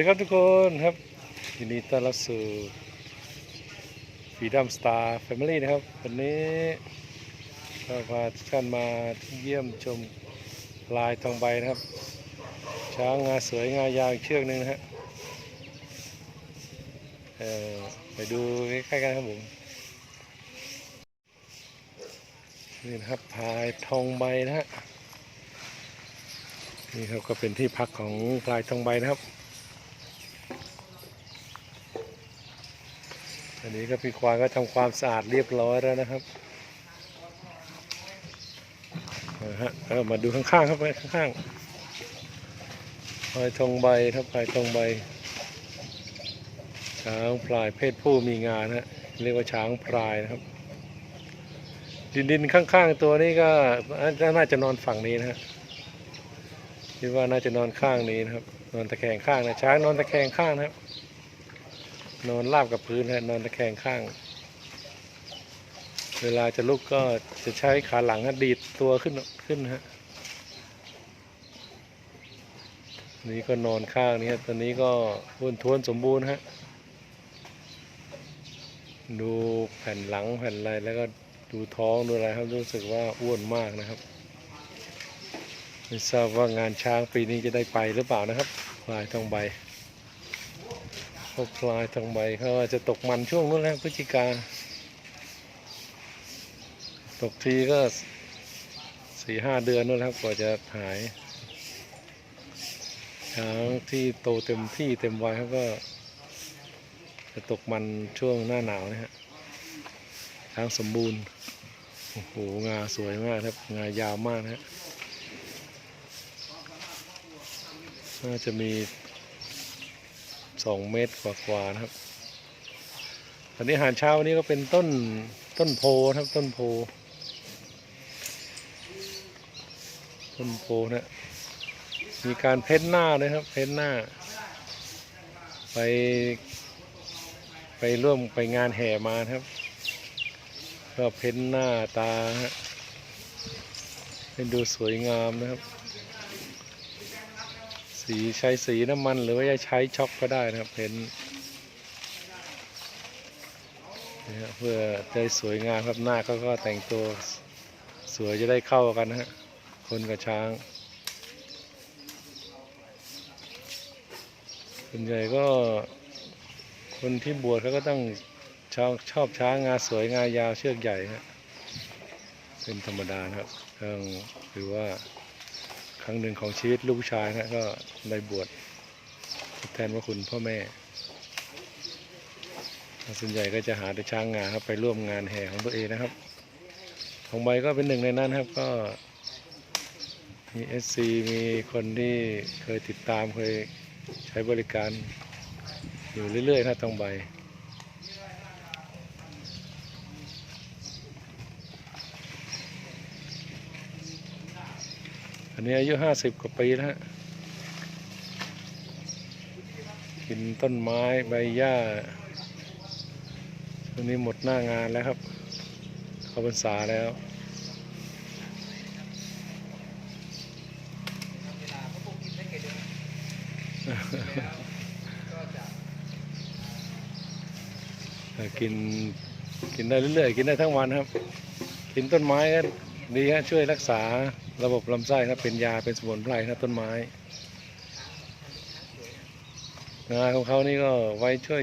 ดีครับทุกคนครับยินดีต้อนรับสู่ Freedom Star Family นะครับ วันนี้ก็พาทุกท่านมาเยี่ยมชมลายทองใบนะครับ ช้างงาสวยงายาวอีกเชือกหนึ่งนะฮะเอ่อไปดูใกล้ๆกันครับผมนี่นะครับพายทองใบนะฮะนี่ครับก็เป็นที่พักของพลายทองใบนะครับ อันนี้ก็พี่ควานก็ทำความสะอาดเรียบร้อยแล้วนะครับเอาฮะเอามาดูข้างๆครับไปข้างๆพลายทองใบครับพลายทองใบ ช้างพลายเพศผู้มีงานะฮะเรียกว่าช้างพลายนะครับ ดินดินๆข้างๆตัวนี้ก็น่าจะนอนฝั่งนี้นะฮะคิดว่าน่าจะนอนข้างนี้นะครับ นอนตะแคงข้างนะช้างนอนตะแคงข้างนะครับ นอนราบกับพื้นฮะนอนตะแคงข้าง เวลาจะลุกก็จะใช้ขาหลังฮะดีดตัวขึ้นขึ้นฮะนี่ก็นอนข้างนี้ฮะตอนนี้ก็อ้วนท้วนสมบูรณ์ฮะดูแผ่นหลังแผ่นอะไรแล้วก็ดูท้องดูอะไรครับรู้สึกว่าอ้วนมากนะครับไม่ทราบว่างานช้างปีนี้จะได้ไปหรือเปล่านะครับลายทองใบ พวกพลายทองใบเขาจะตกมันช่วงนู้นแหละพฤศจิกา ตกทีก็สี่ห้าเดือนนู่นและครับกว่าจะหายช้างที่โตเต็มที่เต็มวัยเขาก็ จะตกมันช่วงหน้าหนาวนะฮะช้างสมบูรณ์โอ้โหงาสวยมากครับงายาวมากนะฮะน่าจะมี สองเมตรกว่าๆนะครับตอนนี้อาหารเช้าวันนี้ก็เป็นต้นต้นโพนะครับต้นโพ ต้นโพนะมีการเพ้นหน้าด้วยครับ เพ้นหน้า ไป ไปร่วมไปงานแห่มาครับ ก็เพ้นหน้าตาฮะให้ดูสวยงามนะครับ สีใช้สีน้ำมัน หรือว่าจะใช้ช็อกก็ได้นะครับเป็นเพื่อจะได้สวยงามครับหน้าเขาก็แต่งตัวสวยจะได้เข้ากันนะฮะคนกับช้างส่วนใหญ่ก็คนที่บวชเขาก็ต้องชอบชอบช้างงาสวยงายาวเชือกใหญ่ฮะเป็นธรรมดานะครับต้องถือว่า รั้งหนึ่งของชีวิตลูกชายนะก็ได้บวชทดแทนว่าคุณพ่อแม่ ส่วนใหญ่ก็จะหาแต่ช้างงาครับไปร่วมงานแห่ของตัวเองนะครับทองใบก็เป็นหนึ่งในนั้นครับก็มีเอซีมีคนที่เคยติดตามเคยใช้บริการอยู่เรื่อยๆนะทองใบ อันนี้อายุห้าสิบกว่าปีแล้วฮะกินต้นไม้ใบหญ้าช่วงนี้หมดหน้างานแล้วครับ เข้าพรรษาแล้วกินกินได้เรื่อยๆ กินได้ทั้งวันครับ กินต้นไม้ก็ดีฮะช่วยรักษา ระบบลำไส้ครับเป็นยาเป็นสมุนไพรครับต้นไม้งาของเขานี่ก็ไว้ช่วย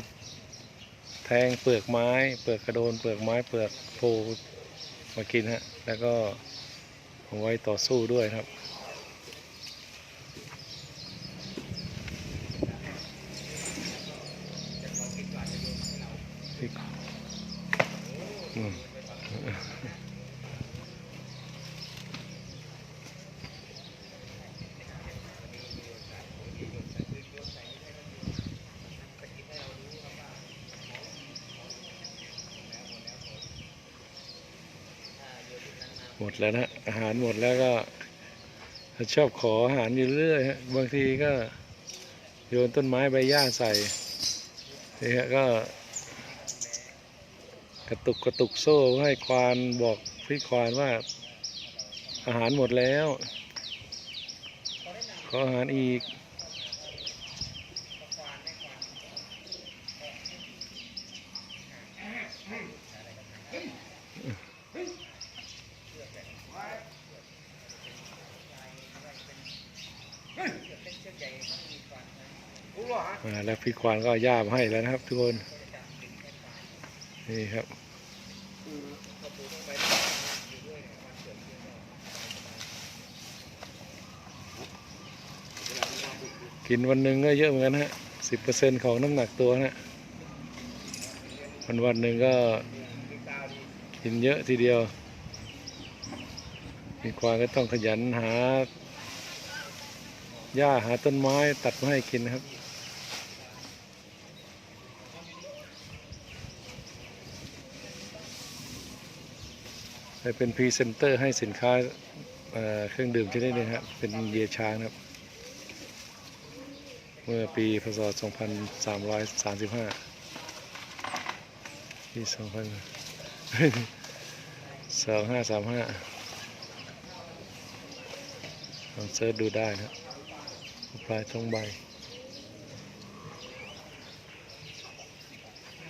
แทงเปลือกไม้ เปลือกกระโดน เปลือกไม้เปลือกโพมากินฮะ แล้วก็เอาไว้ต่อสู้ด้วยครับ อืม มดแล้วนะอาหารหมดแล้วก็ชอบขออาหารอยู่เรื่อยฮะบางทีก็โยนต้นไม้ใบหญ้าใส่นี่ฮะก็ กระตุกกระตุกโซ่ให้ควานบอกพี่ควานว่า อาหารหมดแล้ว ขออาหารอีก แล้วพี่ควานก็เอามาให้แล้วนะครับ ทุกคนนี่ครับกินวันหนึ่งก็เยอะเหมือนกันฮะสิบเปอร์เซ็นของน้ำหนักตัวนะฮะวันวันหนึ่งก็กินเยอะทีเดียว มีควายก็ต้องขยันหาหญ้าหาต้นไม้ตัดมาให้กินนะครับ เป็นพรีเซนเตอร์ให้สินค้าเเครื่องดื่มชนิดหนึงครับเป็นเบียร์ช้างครับ เมื่อปีพศ 2335 ปี 2000 2535ลองเซิร์ชดูได้นะครับปลายทองใบ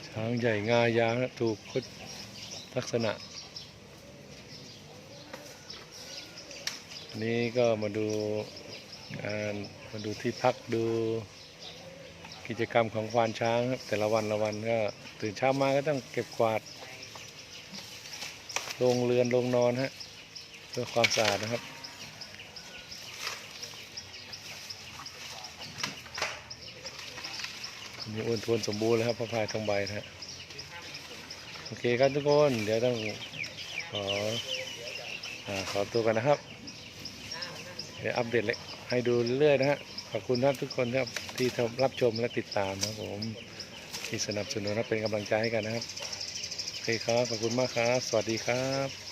ช้างใหญ่งายาวถูกคุดลักษณะ นี้ก็มาดูงานมาดูที่พักดูกิจกรรมของควานช้างครับแต่ละวันละวันก็ตื่นเช้ามาก็ต้องเก็บกวาดโรงเรือนโรงนอนฮะเพื่อความสะอาดนะครับ มีอ้วนทวนสมบูรณ์เลยครับพระพายทองใบนะฮะโอเคครับทุกคน เดี๋ยวต้องขออขอตัวกันนะครับ ดี๋ยวอัปเดตเลยให้ดูเรื่อยนะฮะขอบคุณท่านทุกคนครับที่รับชมและติดตามนะครับผมที่สนับสนุนและเป็นกำลังใจให้กันนะครับโอเคครับขอบคุณมากครับ สวัสดีครับ